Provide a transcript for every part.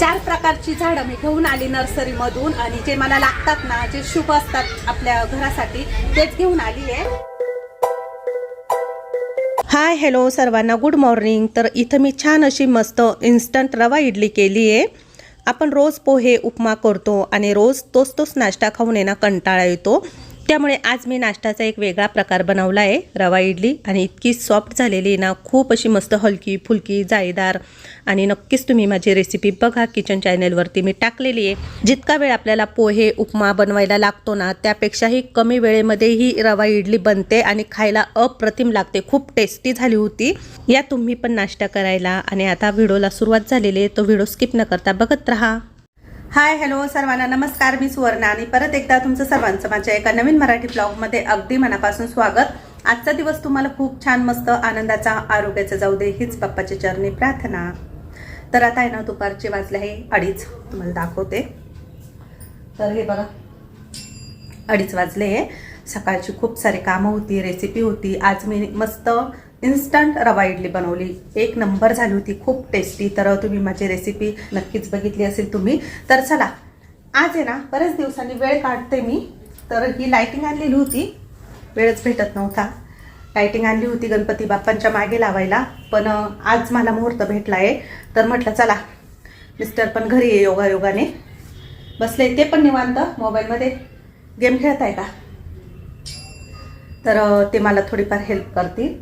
चार प्रकारची झाडं मी घेऊन आली नर्सरीमधून आणि जे मला लागतात ना जे शुभ असतात आपल्या घरासाठी तेच घेऊन आली आहे. हाय हॅलो सर्वांना गुड मॉर्निंग तर इथं मी छान अशी मस्त इन्स्टंट रवा इडली केली आहे. आपण रोज पोहे उपमा करतो आणि रोज तोच तोच नाश्ता खाऊन येणं कंटाळा येतो. त्यामुळे आज मी नाश्त्याचा एक वेगळा प्रकार बनवला आहे. रवा इडली आणि इतकी सॉफ्ट झालेली आहे ना खूप अशी मस्त हलकी फुलकी जाळीदार. आणि नक्कीच तुम्ही माझी रेसिपी बघा. किचन चॅनेलवरती मी टाकलेली आहे. जितका वेळ आपल्याला पोहे उपमा बनवायला लागतो ना त्यापेक्षाही कमी वेळेमध्ये ही रवा इडली बनते आणि खायला अप्रतिम लागते. खूप टेस्टी झाली होती. या तुम्ही पण नाश्ता करायला. आणि आता व्हिडिओला सुरुवात झालेली आहे. तो व्हिडिओ स्किप न करता बघत राहा. हाय हॅलो सर्वांना. नमस्कार मी सुवर्णा आणि परत एकदा तुमचं सर्वांचं माझ्या एका नवीन मराठी ब्लॉगमध्ये अगदी मनापासून स्वागत. आजचा दिवस तुम्हाला खूप छान मस्त आनंदाचा आरोग्याचा जाऊ दे हीच बाप्पाची चरणी प्रार्थना. तर आता आहे ना दुपारचे वाजले आहे अडीच. तुम्हाला दाखवते. तर हे बघा. अडीच वाजले सकाळची खूप सारे कामं होती रेसिपी होती. आज मी मस्त इन्स्टंट रवा इडली बनवली. एक नंबर झाली होती खूप टेस्टी तर तुम्ही माझी रेसिपी नक्कीच बघितली असेल तुम्ही. तर चला आज आहे ना बऱ्याच दिवसांनी वेळ काढते मी. तर ही लाईटिंग आणलेली होती. वेळच भेटत नव्हता. लाईटिंग आणली होती गणपती बाप्पांच्या मागे लावायला. पण आज मला मुहूर्त भेटला आहे तर म्हटलं चला मिस्टर पण घरी आहे योगा योगाने बसले ते पण निवांत मोबाईलमध्ये गेम खेळत आहे का? तर ते मला थोडीफार हेल्प करतील.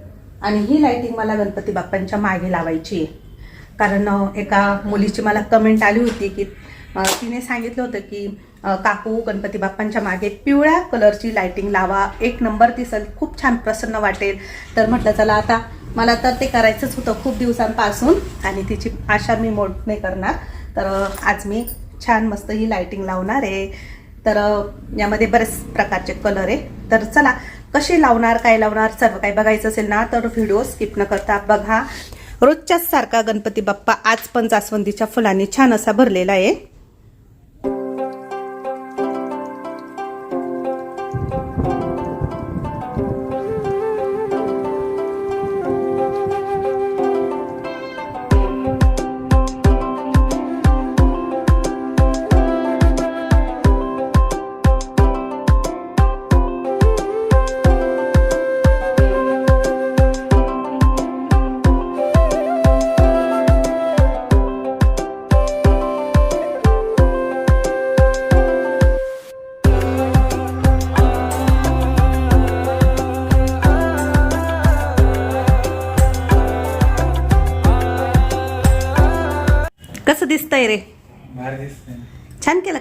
आणि ही लाईटिंग मला गणपती बाप्पांच्या मागे लावायची आहे. कारण एका मुलीची मला कमेंट आली होती की तिने सांगितलं होतं की काकू गणपती बाप्पांच्या मागे पिवळ्या कलरची लाईटिंग लावा. एक नंबर दिसेल खूप छान प्रसन्न वाटेल. तर म्हटलं चला आता मला तर ते करायचंच होतं खूप दिवसांपासून आणि तिची आशा मी मोड नाही करणार. तर आज मी छान मस्त ही लाईटिंग लावणार आहे. तर यामध्ये बरेच प्रकारचे कलर आहे. तर चला कशी लावणार काय लावणार सर्व काही बघायचं असेल ना तर व्हिडिओ स्किप न करता बघा. रोजच्याच सारखा गणपती बाप्पा आज पण जास्वंदीच्या फुलांनी छान असा भरलेला आहे.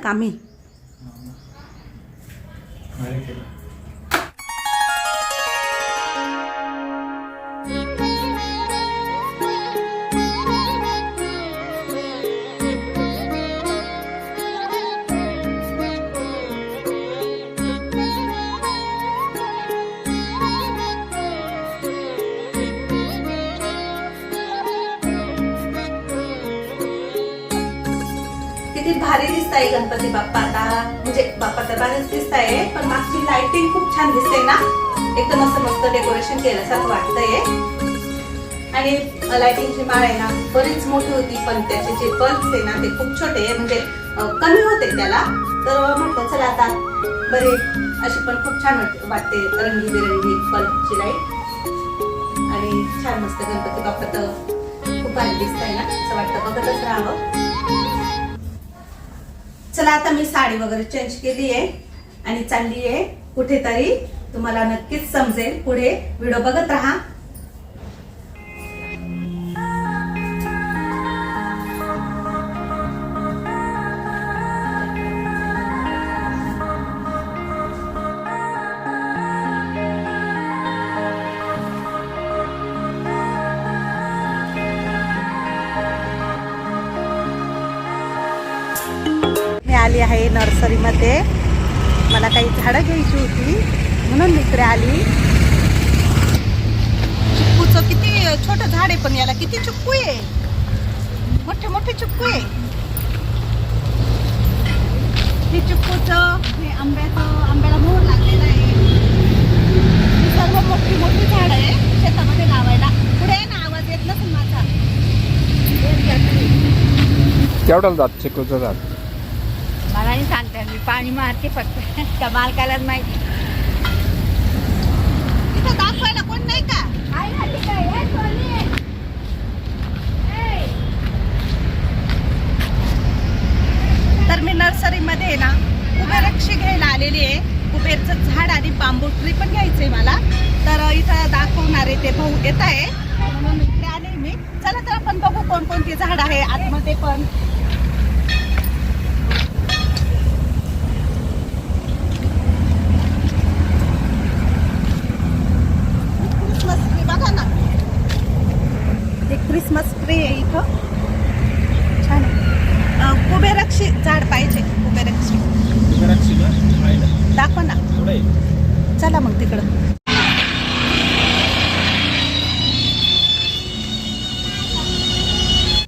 छान गणपती बाप्पा आता म्हणजे बाप्पा तर भारीच दिसताय पण मागची लाइटिंग खूप छान दिसते ना. एकदम असं मस्त डेकोरेशन केल्यासारखं वाटतंय. आणि लाइटिंगची माळ आहे ना बरीच मोठी होती पण त्याचे जे बल्ब आहे ना ते खूप छोटे म्हणजे कमी होते त्याला. तर म्हटलं चला आता बरे. अशी पण खूप छान वाटते रंगीबेरंगी बल्बची लाइट आणि छान मस्त गणपती बाप्पा तर खूप भारी दिसतंय ना असं वाटतं बघतच राहावं. चला आता मी साडी वगैरे चेंज केली आहे आणि चालली आहे. कुठेतरी तुम्हाला नक्कीच समजेल. पुढे व्हिडिओ बघत राहा. आहे नर्सरीमध्ये. मला काही झाडं घ्यायची होती म्हणून मी इकडे आली. चिक्कूचं किती छोटं झाड आहे पण याला किती चिक्कू आहे? मोठे मोठे चिक्कू आहे. हे चिक्कूचं हे आंब्याचं आंब्याला मोहर लागलेला आहे. ही सर्व मोठी मोठी झाड आहे शेतामध्ये लावायला. पुढे आहे ना आवाज येत नसेल माझा. केवढ्याला जात चिकूचं जात मला नाही सांगता मी पाणी मारते फक्त. त्या मालकालाच माहिती. तिथं दाखवायला कोण नाही का? तर मी नर्सरीमध्ये आहे ना कुबेरक्षी घ्यायला आलेली आहे. कुबेरचं झाड आणि बांबू ट्री पण घ्यायचंय मला. तर इथं दाखवणारे ते भाऊ. येत आहे. म्हणून इकडे आले मी. चला तर आपण बघू कोणकोणती झाड आहे. आतमध्ये पण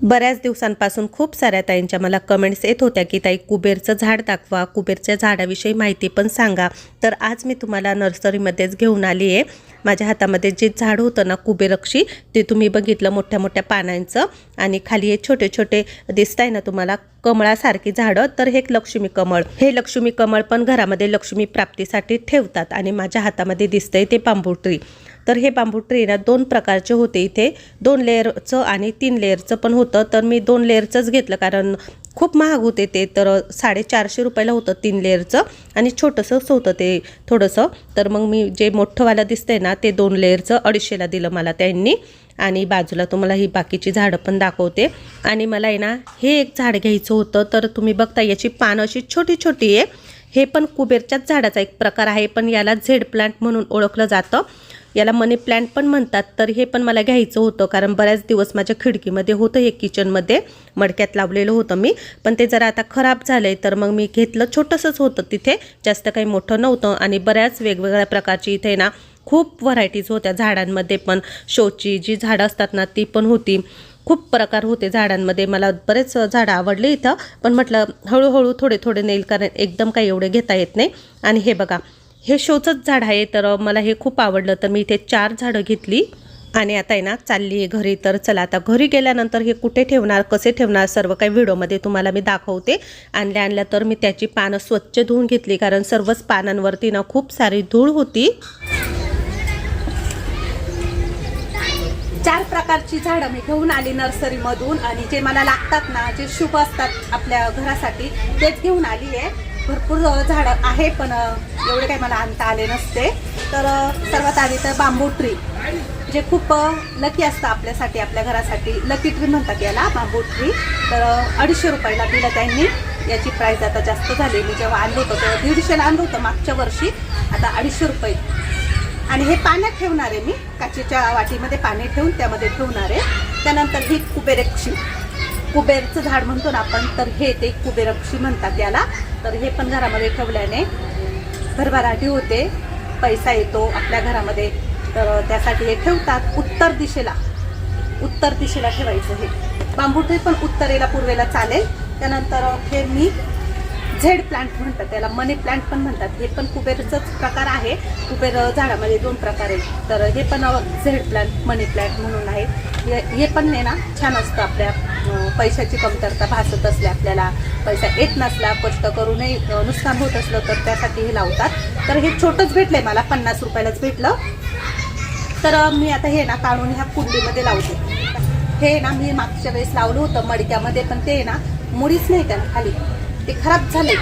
बऱ्याच दिवसांपासून खूप साऱ्या ताईंच्या मला कमेंट्स येत होत्या की ताई कुबेरचं झाड दाखवा कुबेरच्या झाडाविषयी माहिती पण सांगा. तर आज मी तुम्हाला नर्सरीमध्येच घेऊन आली आहे माझ्या हातामध्ये जे झाड होतं ना कुबेरक्षी ते तुम्ही बघितलं मोठ्या मोठ्या पानांचं. आणि खाली हे छोटे छोटे दिसत आहे ना तुम्हाला कमळासारखी झाडं. तर हे एक लक्ष्मी कमळ. हे लक्ष्मी कमळ पण घरामध्ये लक्ष्मी प्राप्तीसाठी ठेवतात आणि माझ्या हातामध्ये दिसतंय ते बांबू ट्री. तर हे बांबू ट्रेना दोन प्रकारचे होते इथे. दोन लेअरचं आणि तीन लेअरचं पण होतं. तर मी दोन लेअरचंच घेतलं कारण खूप महाग होते ते. तर साडेचारशे रुपयाला होतं तीन लेअरचं आणि छोटंसंच होतं ते थोडंसं. तर मग मी जे मोठंवालं दिसतंय ना ते दोन लेअरचं अडीचशेला दिलं मला त्यांनी. आणि बाजूला तुम्हाला ही बाकीची झाडं पण दाखवते. आणि मला आहे ना हे एक झाड घ्यायचं होतं. तर तुम्ही बघता याची पानं अशी छोटी छोटी आहे. हे पण कुबेरच्याच झाडाचा एक प्रकार आहे. पण याला झेड प्लांट म्हणून ओळखलं जातं. याला मनी प्लांट पण म्हणतात. तर हे पण मला घ्यायचं होतं कारण बऱ्याच दिवस माझ्या खिडकीमध्ये होतं हे किचनमध्ये मडक्यात लावलेलं होतं मी. पण ते जरा आता खराब झालंय तर मग मी घेतलं. छोटंसंच होतं तिथे जास्त काही मोठं नव्हतं. आणि बऱ्याच वेगवेगळ्या प्रकारची इथे ना खूप व्हरायटीज होत्या झाडांमध्ये पण. शोची जी झाडं असतात ना ती पण होती. खूप प्रकार होते झाडांमध्ये. मला बरेच झाडं आवडले इथं. पण म्हटलं हळूहळू थोडे थोडे नेईल कारण एकदम काही एवढे घेता येत नाही. आणि हे बघा हे शोचंच झाड आहे तर मला हे खूप आवडलं. तर मी इथे चार झाडं घेतली आणि आता आहे ना चालली आहे घरी. तर चला आता घरी गेल्यानंतर हे कुठे ठेवणार कसे ठेवणार सर्व काही व्हिडिओमध्ये तुम्हाला मी दाखवते. आणल्या आणल्या तर मी त्याची पानं स्वच्छ धुवून घेतली कारण सर्वच पानांवरती ना खूप सारी धूळ होती. चार प्रकारची झाडं मी घेऊन आली नर्सरीमधून आणि जे मला लागतात ना जे शुभ असतात आपल्या घरासाठी तेच घेऊन आली आहे. भरपूर झाडं आहे पण एवढे काही मला आणता आले नसते. तर सर्वात आधी तर बांबू ट्री जे खूप लकी असतं आपल्यासाठी आपल्या घरासाठी. लकी ट्री म्हणतात याला बांबू ट्री तर अडीचशे रुपयाला दिलं त्यांनी. याची प्राईस आता जास्त झाली. मी जेव्हा आणलं होतं तेव्हा दीडशेला आणलं होतं मागच्या वर्षी. आता अडीचशे रुपये. आणि हे पाण्यात ठेवणार आहे मी काचेच्या वाटीमध्ये पाणी ठेवून त्यामध्ये ठेवणार. आहे त्यानंतर ही कुबेरेक्षी कुबेरचं झाड म्हणतो ना आपण तर हे ते कुबेरक्षी म्हणतात याला. तर हे पण घरामध्ये ठेवल्याने भरभराटी होते पैसा येतो आपल्या घरामध्ये. तर त्यासाठी हे ठेवतात उत्तर दिशेला. उत्तर दिशेला ठेवायचं हे. बांबूटे पण उत्तरेला पूर्वेला चालेल. त्यानंतर हे मी झेड प्लांट म्हणतात त्याला मनी प्लांट पण म्हणतात. हे पण कुबेरचाच प्रकार आहे. कुबेर झाडामध्ये दोन प्रकार आहेत. तर हे पण झेड प्लांट मनी प्लांट म्हणून आहे. हे हे पण आहे ना छान असतं आपल्या पैशाची कमतरता भासत असली आपल्याला पैसा येत नसला कष्ट करूनही नुकसान होत असलं तर त्यासाठी हे लावतात. तर हे छोटंच भेटलंय मला पन्नास रुपयालाच भेटलं. तर मी आता हे ना काढून ह्या कुंडीमध्ये लावते. हे ना मी मागच्या वेळेस लावलं होतं मडक्यामध्ये पण ते ना मुळीच नाही त्याला खाली. ते खराब झाले.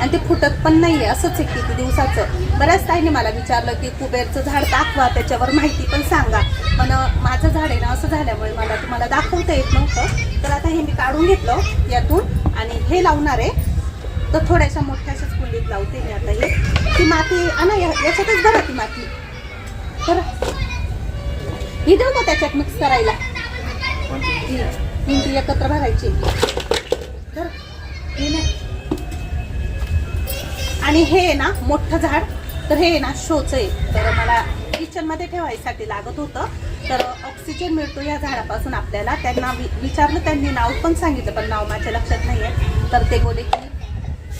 आणि ते फुटत पण नाहीये. असंच आहे किती दिवसाचं. बऱ्याच ताईने मला विचारलं की कुबेरचं झाड दाखवा त्याच्यावर माहिती पण सांगा. पण माझं झाड आहे ना असं झाल्यामुळे मला तुम्हाला दाखवता येत नव्हतं. तर आता हे मी काढून घेतलं यातून आणि हे लावणार आहे. तर थोड्याशा मोठ्याशाच कुंडीत लावते मी आता ही. ती माती आणा या- याच्यातच भरा ती माती. बरं. ही देऊ का त्याच्यात मिक्स करायला? एकत्र भरायची. बरं. आणि हे आहे ना मोठं झाड. तर हे आहे ना शोच आहे. तर मला किचनमध्ये ठेवायसाठी लागत होतं. तर ऑक्सिजन मिळतो या झाडापासून आपल्याला. त्यांना वि- विचारलं त्यांनी नाव पण सांगितलं पण नाव माझ्या लक्षात नाही आहे तर ते बोले की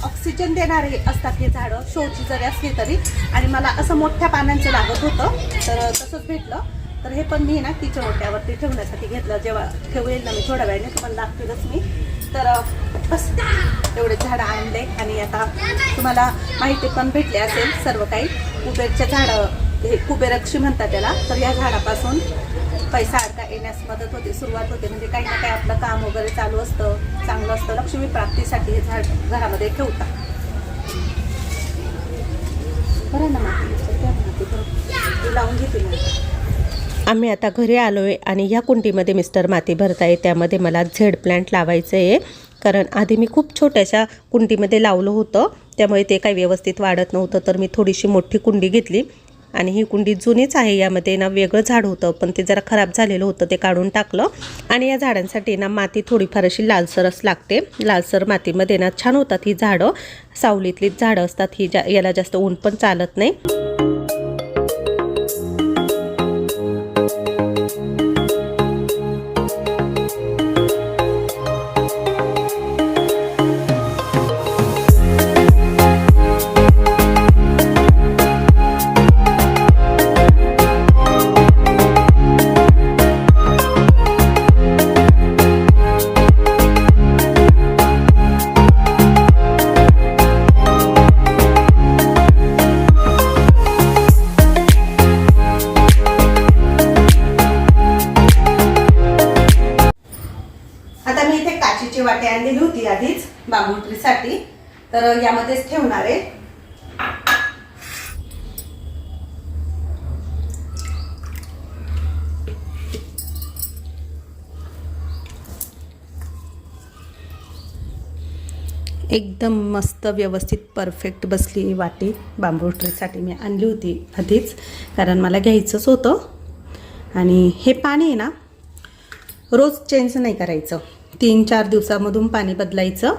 ऑक्सिजन देणारे असतात हे झाडं शोची जरी असली तरी. आणि मला असं मोठ्या पानांचं लागत होतं. तर तसंच भेटलं. तर हे पण मी ना तिच्या ओट्यावरती ठेवण्यासाठी घेतलं. जेव्हा ठेवेल ना मी थोड्या वेळाने तुम्हाला दाखवेलच मी. तर बस एवढे झाडं आणले आणि आता तुम्हाला माहिती पण भेटली असेल सर्व काही. कुबेरचे झाडं हे कुबेरक्षी म्हणतात त्याला. तर या झाडापासून पैसा अडका येण्यास मदत होते सुरुवात होते. म्हणजे काही ना काही आपलं काम वगैरे चालू असतं चांगलं असतं. लक्ष्मी प्राप्तीसाठी हे झाड घरामध्ये ठेवतात. बरं ना माती. माती. लावून घेते. मी आम्ही आता घरी आलो आहे आणि ह्या कुंडीमध्ये मिस्टर माती भरत आहे त्यामध्ये मला झेड प्लांट लावायचं आहे कारण आधी मी खूप छोट्याशा कुंडीमध्ये लावलं होतं त्यामुळे ते काही व्यवस्थित वाढत नव्हतं तर मी थोडीशी मोठी कुंडी घेतली. आणि ही कुंडी जुनीच आहे यामध्ये ना वेगळं झाड होतं पण ते जरा खराब झालेलं होतं ते काढून टाकलं. आणि या झाडांसाठी ना माती थोडीफार अशी लालसरच लागते. लालसर मातीमध्ये ना छान होतात ही झाडं. सावलीतलीच झाडं असतात ही जा याला जास्त ऊन पण चालत नाही. वाटी आणलेली होती आधीच बांबुट्रीसाठी. तर यामध्येच ठेवणार आहे. एकदम मस्त व्यवस्थित परफेक्ट बसली वाटी. बांबू ट्रेसाठी मी आणली होती आधीच कारण मला घ्यायचंच होतं. आणि हे पाणी आहे ना रोज चेंज नाही करायचं. तीन चार दिवसामधून पाणी बदलायचं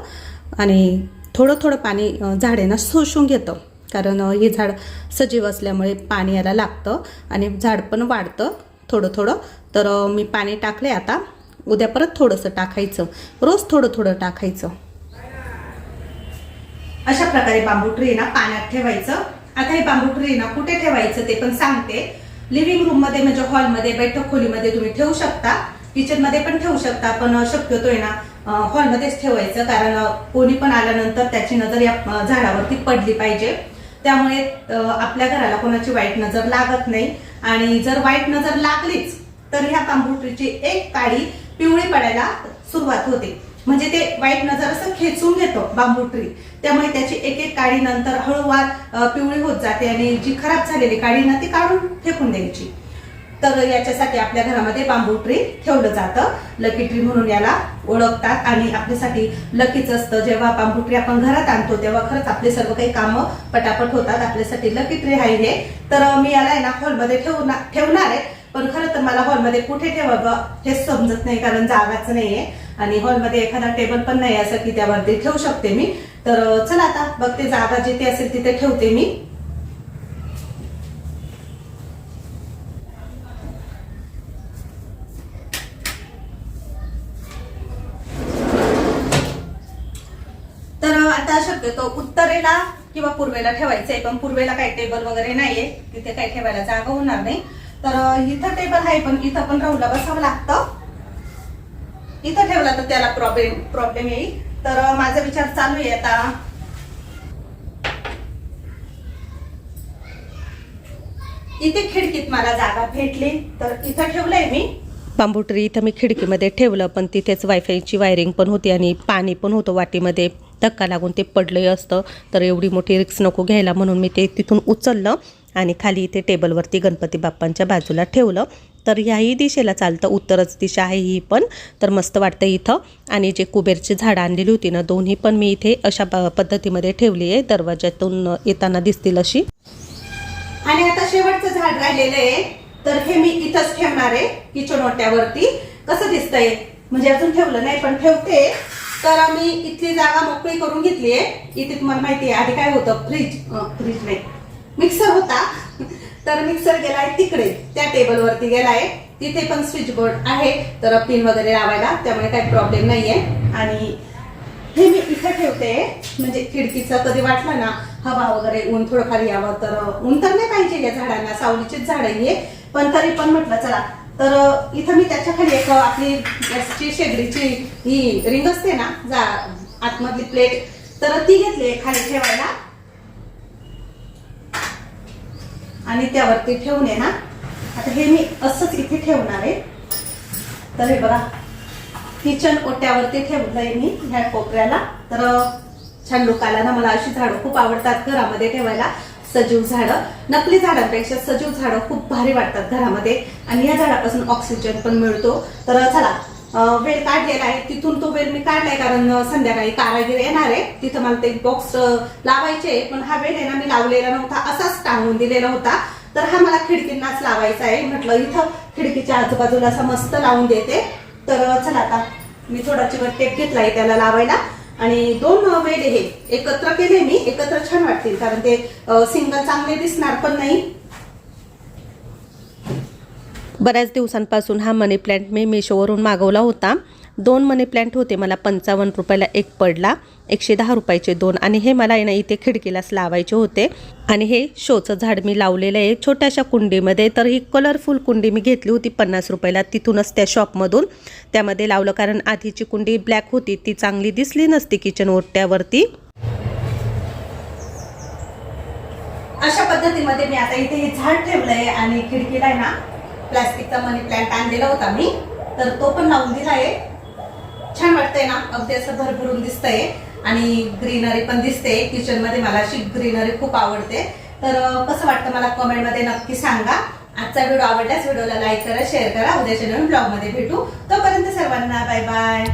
आणि थोडं थोडं पाणी झाडांना शोषून घेतं. कारण हे झाड सजीव असल्यामुळे पाणी याला लागतं आणि झाड पण वाढतं थोडं थोडं. तर मी पाणी टाकले आता. उद्या परत थोडंसं टाकायचं. रोज थोडं थोडं टाकायचं. अशा प्रकारे बांबू ट्री ना पाण्यात ठेवायचं. आता हे बांबू ट्री ना कुठे ठेवायचं ते पण सांगते. लिव्हिंग रूममध्ये म्हणजे हॉलमध्ये बैठक खोलीमध्ये तुम्ही ठेवू शकता. किचनमध्ये पण ठेवू शकता पण शक्यतो आहे ना हॉलमध्येच ठेवायचं कारण कोणी पण आल्यानंतर त्याची नजर या झाडावरती पडली पाहिजे. त्यामुळे आपल्या घराला कोणाची वाईट नजर लागत नाही. आणि जर वाईट नजर लागलीच तर ह्या बांबू एक काडी पिवळी पडायला सुरुवात होते. म्हणजे ते वाईट नजर असं खेचून घेतो बांबू ट्री त्यामुळे त्याची एक एक काडी नंतर हळूवार पिवळी होत जाते आणि जी खराब झालेली काडी ना ती काढून फेकून द्यायची. तर याच्यासाठी आपल्या घरामध्ये बांबू ट्री ठेवलं जातं. लकी ट्री म्हणून याला ओळखतात आणि आपल्यासाठी लकीच असतं. जेव्हा बांबू ट्री आपण घरात आणतो तेव्हा खरंच आपले सर्व काही कामं पटापट होतात. आपल्यासाठी लकी ट्री आहे हे. तर मी याला आहे ना हॉलमध्ये ठेवणार ठेवणार आहे. पण खरं तर मला हॉलमध्ये कुठे ठेवावं हेच समजत नाही कारण जागाच नाहीये. आणि हॉलमध्ये एखादा टेबल पण नाही असं की त्यावरती ठेवू शकते मी. तर चला आता बघते जागा जिथे असेल तिथे ठेवते मी. उत्तरेला किंवा पूर्वेला ठेवायचंय पण पूर्वेला काही टेबल वगैरे नाहीये. तिथे काही ठेवायला जागा होणार नाही. तर इथं टेबल आहे पण इथं पण राहुला बसावं लागतं. इथं ठेवला तर त्याला प्रॉब्लेम प्रॉब्लेम येईल. तर माझा विचार चालू आहे आता. इथे खिडकीत मला जागा भेटली. तर इथं ठेवलंय मी. बांबू ट्री इथं मी खिडकीमध्ये ठेवलं पण तिथेच वायफायची वायरिंग पण होती आणि पाणी पण होतं वाटीमध्ये. धक्का लागून ते पडलं असतं. तर एवढी मोठी रिक्स नको घ्यायला म्हणून मी ते तिथून उचललं आणि खाली इथे टेबलवरती गणपती बाप्पांच्या बाजूला ठेवलं. तर ह्याही दिशेला चालतं उत्तरच दिशा आहे ही पण. तर मस्त वाटतं इथं. आणि जे कुबेरची झाडं आणलेली होती ना दोन्ही पण मी इथे अशा प- पद्धतीमध्ये ठेवली आहे. दरवाज्यातून येताना दिसतील अशी. आणि आता शेवटचं झाड राहिलेलं आहे. तर हे मी इथंच ठेवणार आहे किचन ओट्यावरती कसं दिसतंय? म्हणजे अजून ठेवलं नाही पण ठेवते. तर आम्ही इथली जागा मोकळी करून घेतली आहे. इथे तुम्हाला माहिती आहे आधी काय होतं? फ्रीज फ्रीज नाही. मिक्सर होता. तर मिक्सर गेलाय तिकडे. त्या टेबलवरती गेलाय. तिथे पण स्विच बोर्ड आहे. तर पिन वगैरे लावायला. त्यामुळे काही प्रॉब्लेम नाहीये. आणि हे मी इथं ठेवते. म्हणजे खिडकीचं कधी वाटलं ना हवा वगैरे ऊन थोडंफार यावं तर ऊन तर नाही पाहिजे या झाडांना. सावलीचीच झाड आहे पण तरी पण म्हटलं चला तर इथं मी त्याच्याखाली एक आपली गॅसची शेगडीची ही रिंग असते ना जा आतमधली प्लेट तर ती घेतली खाली ठेवायला. आणि त्यावरती ठेवून आहे ना. आता हे मी असंच इथे ठेवणार आहे. तर हे बघा किचन ओट्यावरती ठेवलंय मी ह्या कोपऱ्याला. तर छान लोक आला ना मला अशी झाडं खूप आवडतात घरामध्ये ठेवायला. सजीव झाडं. नकली झाडांपेक्षा सजीव झाडं खूप भारी वाटतात घरामध्ये. आणि या झाडापासून ऑक्सिजन पण मिळतो. तर चला वेळ काढलेला आहे. तिथून तो वेळ मी काढलाय कारण संध्याकाळी कारागीर येणार आहे. तिथं मला ते बॉक्स लावायचे पण हा वेळ आहे ना मी लावलेला नव्हता. असाच टांगून दिलेला होता. तर हा मला खिडकींनाच लावायचा आहे. म्हटलं इथं खिडकीच्या आजूबाजूला असं मस्त लावून देते. तर चला आता मी थोडा चिवट टेप घेतलाय त्याला लावायला. आणि दोन वेल हे एकत्र केले मी एकत्र छान वाटतील कारण ते सिंगल चांगले दिसणार पण नाही. बऱ्याच दिवसांपासून हा मनी प्लॅन्ट मी मिशोवरून मागवला होता. दोन मनी प्लॅन्ट होते. मला पंचावन्न रुपयाला एक पडला एकशे दहा रुपयाचे दोन. आणि हे मला आहे ना इथे खिडकीलाच लावायचे होते. आणि हे शोचं झाड मी लावलेलं आहे छोट्याशा कुंडीमध्ये. तर ही कलरफुल कुंडी मी घेतली होती पन्नास रुपयाला तिथूनच त्या शॉपमधून त्यामध्ये लावलं कारण आधीची कुंडी ब्लॅक होती. ती चांगली दिसली नसती किचन ओट्यावरती. अशा पद्धतीमध्ये मी आता इथे हे झाड ठेवलंय आणि खिडकीला आहे ना प्लास्टिकचा मनी प्लांट आणलेला होता मी. तर तो पण लावून दिलाय छान वाटतंय ना? अगदी असं भरभरून दिसतंय. आणि ग्रीनरी पण दिसते किचनमध्ये मला अशी ग्रीनरी खूप आवडते. तर कसं वाटतं मला कमेंटमध्ये नक्की सांगा. आजचा व्हिडिओ आवडल्यास व्हिडिओला लाईक करा शेअर करा. उद्याच्या नवीन ब्लॉगमध्ये भेटू. तोपर्यंत सर्वांना बाय बाय